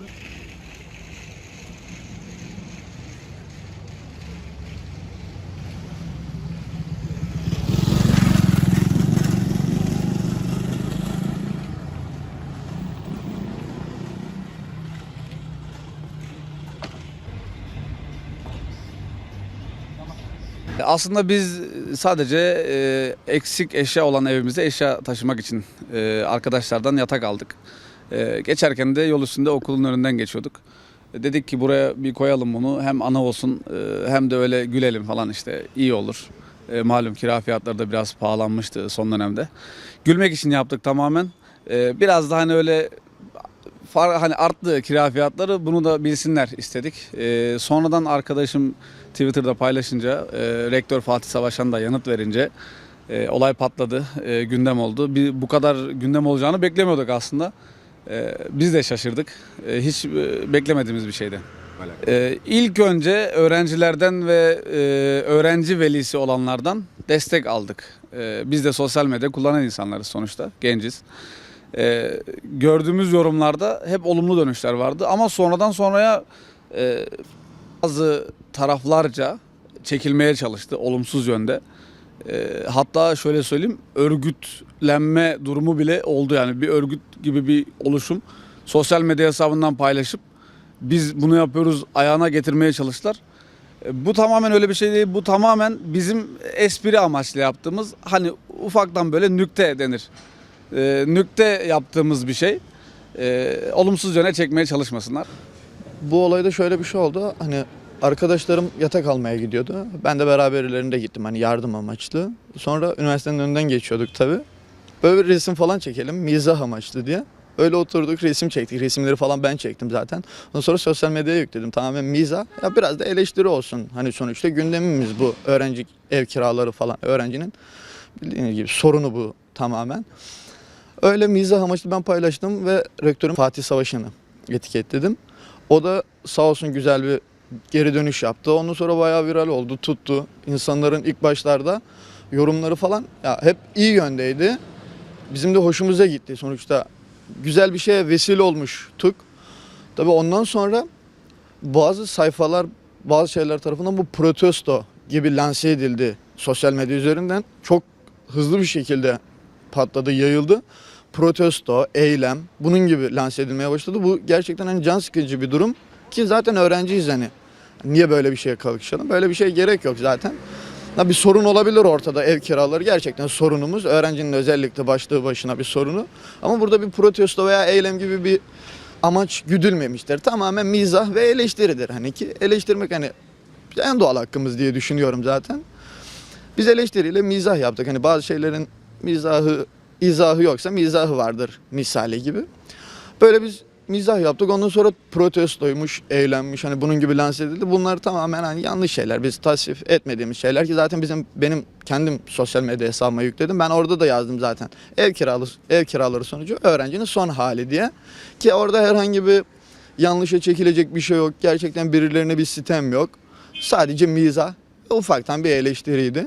kaldı. Aslında biz sadece e, eksik eşya olan evimize eşya taşımak için e, arkadaşlardan yatak aldık. E, geçerken de yol üstünde okulun önünden geçiyorduk. E, dedik ki buraya bir koyalım bunu hem ana olsun e, hem de öyle gülelim falan işte iyi olur. E, malum kira fiyatları da biraz pahalanmıştı son dönemde. Gülmek için yaptık tamamen. Biraz da hani öyle hani arttı kira fiyatları bunu da bilsinler istedik. Sonradan arkadaşım Twitter'da paylaşınca rektör Fatih Savaşan da yanıt verince olay patladı, gündem oldu. Bu kadar gündem olacağını beklemiyorduk aslında. E, biz de şaşırdık. E, hiç e, beklemediğimiz bir şeydi. E, ilk önce öğrencilerden ve e, öğrenci velisi olanlardan destek aldık. E, biz de sosyal medya kullanan insanlarız sonuçta, genciz. Gördüğümüz yorumlarda hep olumlu dönüşler vardı ama sonradan sonraya e, bazı taraflarca çekilmeye çalıştı olumsuz yönde. Hatta şöyle söyleyeyim örgütlenme durumu bile oldu yani bir örgüt gibi bir oluşum sosyal medya hesabından paylaşıp biz bunu yapıyoruz ayağına getirmeye çalıştılar. E, Bu tamamen öyle bir şey değil. Bu tamamen bizim espri amaçlı yaptığımız hani ufaktan böyle nükte denir. E, nükte yaptığımız bir şey. E, olumsuz yöne çekmeye çalışmasınlar. Bu olayda şöyle bir şey oldu. Hani arkadaşlarım yatak almaya gidiyordu. Ben de beraberlerinde gittim hani yardım amaçlı. Sonra üniversitenin önünden geçiyorduk tabii. Böyle bir resim falan çekelim mizah amaçlı diye. Öyle oturduk resim çektik. Resimleri falan ben çektim zaten. Ondan sonra sosyal medyaya yükledim. Tamamen mizah. Ya biraz da eleştiri olsun. Hani sonuçta gündemimiz bu. Öğrenci ev kiraları falan. Öğrencinin bildiğiniz gibi sorunu bu tamamen. Öyle mizah amaçlı ben paylaştım ve rektörüm Fatih Savaşan'ı etiketledim. O da sağ olsun güzel bir geri dönüş yaptı. Ondan sonra bayağı viral oldu, tuttu. İnsanların ilk başlarda yorumları falan ya hep iyi yöndeydi. Bizim de hoşumuza gitti sonuçta. Güzel bir şeye vesile olmuştuk. Tabii ondan sonra bazı sayfalar, bazı şeyler tarafından bu protesto gibi lanse edildi sosyal medya üzerinden. Çok hızlı bir şekilde patladı, yayıldı. Protesto, eylem bunun gibi lanse edilmeye başladı. Bu gerçekten hani can sıkıcı bir durum ki zaten öğrenciyiz hani. Niye böyle bir şeye kalkışalım? Böyle bir şey gerek yok zaten. Ha, bir sorun olabilir ortada ev kiraları gerçekten sorunumuz. Öğrencinin özellikle başlığı başına bir sorunu. Ama burada bir protesto veya eylem gibi bir amaç güdülmemiştir. Tamamen mizah ve eleştiridir. Hani ki eleştirmek hani en doğal hakkımız diye düşünüyorum zaten. Biz eleştiriyle mizah yaptık. Hani bazı şeylerin mizahı, izahı yoksa mizahı vardır misali gibi. Böyle biz mizah yaptık. Ondan sonra protestoymuş, eylemmiş hani bunun gibi lanse edildi. Bunlar tamamen hani yanlış şeyler. Biz tasvip etmediğimiz şeyler ki zaten bizim benim kendim sosyal medya hesabıma yükledim. Ben orada da yazdım zaten. Ev kiralı ev kiraları sonucu öğrencinin son hali diye. Ki orada herhangi bir yanlışa çekilecek bir şey yok. Gerçekten birilerine bir sitem yok. Sadece mizah ufaktan bir eleştiriydi.